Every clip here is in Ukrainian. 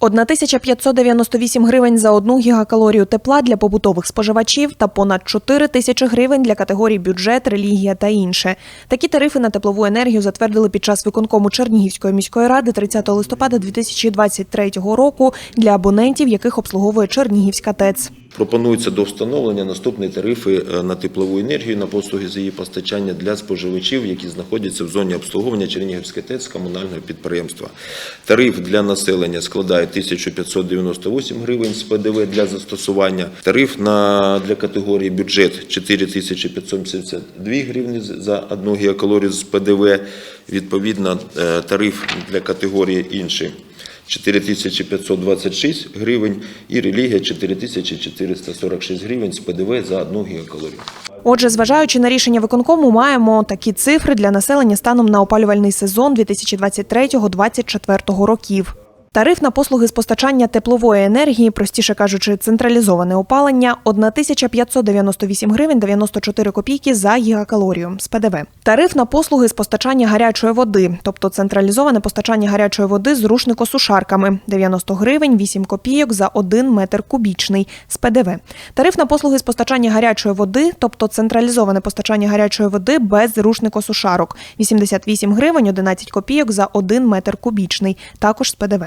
1598 гривень за одну гігакалорію тепла для побутових споживачів та понад 4 тисячі гривень для категорій бюджет, релігія та інше. Такі тарифи на теплову енергію затвердили під час виконкому Чернігівської міської ради 30 листопада 2023 року для абонентів, яких обслуговує Чернігівська ТЕЦ. Пропонується до встановлення наступні тарифи е, на теплову енергію на послуги з її постачання для споживачів, які знаходяться в зоні обслуговування Чернігівської ТЕЦ комунального підприємства. Тариф для населення складає 1598 гривень з ПДВ для застосування. Тариф на для категорії бюджет 4572 гривні за одну гігакалорію з ПДВ. Відповідно, е, тариф для категорії інші 4526 гривень і релігія 4446 гривень з ПДВ за одну гігакалорію. Отже, зважаючи на рішення виконкому, маємо такі цифри для населення станом на опалювальний сезон 2023-2024 років. Тариф на послуги з постачання теплової енергії, простіше кажучи, централізоване опалення 1598 гривень 94 копійки за гігакалорію з ПДВ. Тариф на послуги з постачання гарячої води, тобто централізоване постачання гарячої води з рушникосушарками 90 гривень 8 копійок за 1 метр кубічний з ПДВ. Тариф на послуги з постачання гарячої води, тобто централізоване постачання гарячої води без рушникосушарок 88 гривень 11 копійок за 1 метр кубічний, також з ПДВ.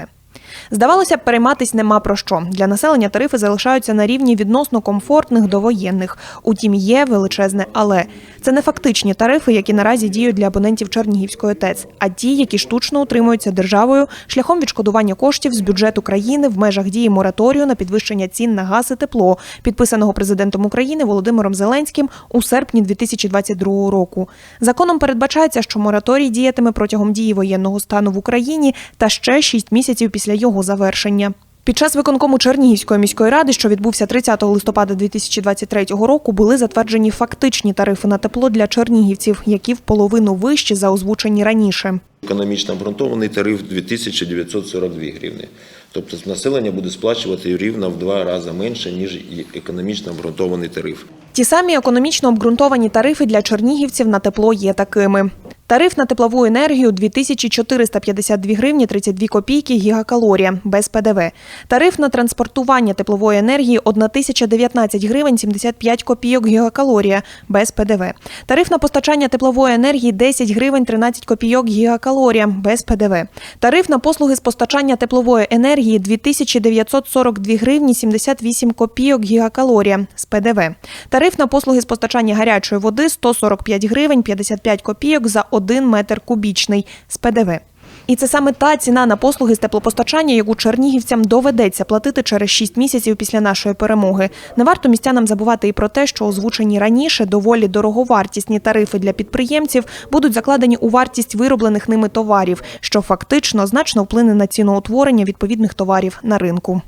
Здавалося б, перейматись нема про що. Для населення тарифи залишаються на рівні відносно комфортних до воєнних. Утім, є величезне але. Це не фактичні тарифи, які наразі діють для абонентів Чернігівської ТЕЦ, а ті, які штучно утримуються державою шляхом відшкодування коштів з бюджету країни в межах дії мораторію на підвищення цін на газ і тепло, підписаного президентом України Володимиром Зеленським у серпні 2022 року. Законом передбачається, що мораторій діятиме протягом дії воєнного стану в Україні та ще 6 місяців після його завершення. Під час виконкому Чернігівської міської ради, що відбувся 30 листопада 2023 року, були затверджені фактичні тарифи на тепло для чернігівців, які в половину вищі за озвучені раніше. Економічно обґрунтований тариф 2942 гривні. Тобто населення буде сплачувати рівно в два рази менше, ніж економічно обґрунтований тариф. Ті самі економічно обґрунтовані тарифи для чернігівців на тепло є такими. Тариф на теплову енергію 2452 гривні 32 копійки гігакалорія без ПДВ. Тариф на транспортування теплової енергії 1019 гривень 75 копійок гігакалорія без ПДВ. Тариф на постачання теплової енергії 10 гривень 13 копійок гігакалорія без ПДВ. Тариф на послуги з постачання теплової енергії 2942 гривні 78 копійок гігакалорія з ПДВ. Тариф на послуги з постачання гарячої води 145 гривень 55 копійок за 1 метр кубічний з ПДВ. І це саме та ціна на послуги з теплопостачання, яку чернігівцям доведеться платити через 6 місяців після нашої перемоги. Не варто містянам забувати і про те, що озвучені раніше доволі дороговартісні тарифи для підприємців будуть закладені у вартість вироблених ними товарів, що фактично значно вплине на ціноутворення відповідних товарів на ринку.